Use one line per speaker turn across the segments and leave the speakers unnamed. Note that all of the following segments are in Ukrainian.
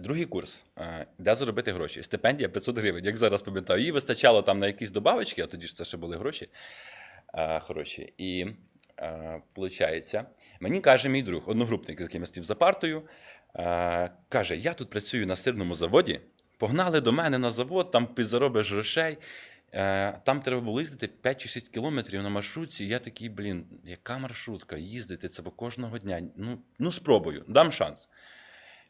Другий курс, е, де заробити гроші. Стипендія 500 гривень, як зараз пам'ятаю. Їй вистачало там на якісь добавочки, а тоді ж це ще були гроші е, хороші. І е, виходить, мені каже мій друг, одногрупник, з яким я стів за партою, е, каже: Я тут працюю на сирному заводі. Погнали до мене на завод, там ти заробиш грошей. Е, Там треба було їздити 5 чи 6 кілометрів на маршрутці. Я такий, блін, яка маршрутка? Їздити це кожного дня. Ну, ну спробую, дам шанс.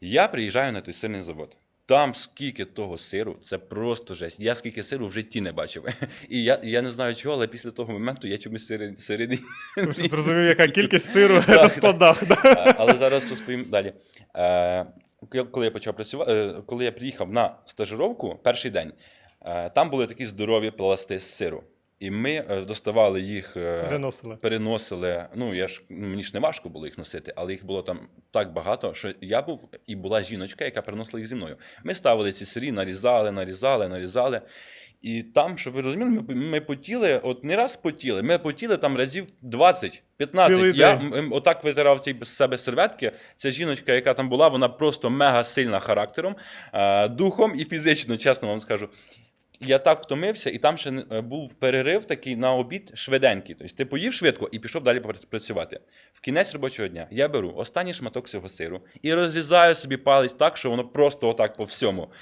Я приїжджаю на той сирний завод. Там скільки того сиру, це просто жесть. Я скільки сиру в житті не бачив. І я, я не знаю чого, але після того моменту я чомусь сири, сири
зрозумів, яка кількість сиру да?
Е, Але зараз розповім далі. Е, Коли я почав працювати, е, коли я приїхав на стажировку, перший день, е, там були такі здорові пласти з сиру. І ми е, доставали їх, е,
Переносили.
переносили. Ну, я ж ну, мені ж не важко було їх носити, але їх було там так багато, що я був і була жіночка, яка переносила їх зі мною. Ми ставили ці сирі, нарізали, нарізали, нарізали. І там, щоб ви розуміли, ми, ми потіли, от не раз потіли, ми потіли там разів 20, 15.
Цілий
я м- отак витирав ті з себе серветки. Ця жіночка, яка там була, вона просто мега сильна характером, е, духом і фізично, чесно вам скажу. Я так втомився, і там ще е, був перерив такий на обід швиденький. Тобто ти поїв швидко і пішов далі працювати. В кінець робочого дня я беру останній шматок цього сиру і розрізаю собі палець так, що воно просто отак по всьому.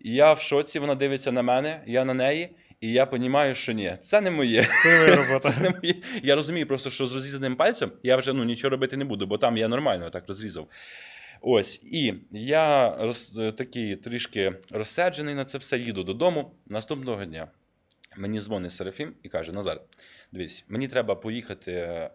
І я в шоці, вона дивиться на мене, я на неї, і я розумію, що ні, це не моє.
Це моя робота.
Це не моє. Я розумію просто, що з розрізаним пальцем я вже ну, нічого робити не буду, бо там я нормально так розрізав. Ось, і я роз, е, такий трішки розсаджений на це все, їду додому. Наступного дня мені дзвонить Серафім і каже: Назар, дивись, мені треба поїхати е,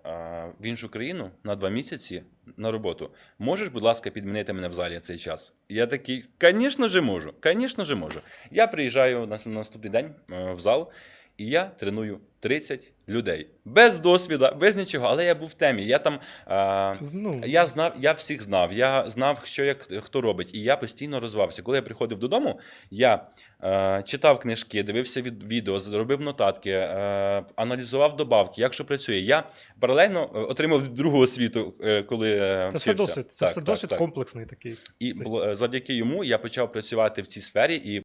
в іншу країну на два місяці на роботу. Можеш, будь ласка, підмінити мене в залі цей час? Я такий, звісно же можу, звісно же можу. Я приїжджаю на на наступний день е, в зал, і я треную 30 людей. Без досвіду, без нічого, але я був в темі. Я там. е,
Ну,
я знав, я всіх знав. Я знав, що як хто робить, і я постійно розвивався. Коли я приходив додому, я е, читав книжки, дивився від відео, зробив нотатки, е, аналізував добавки, як що працює. Я паралельно е, отримав другу освіту, коли
це все
вчився.
досвід, це
Так,
все
так,
досвід
так.
комплексний такий.
І завдяки йому я почав працювати в цій сфері і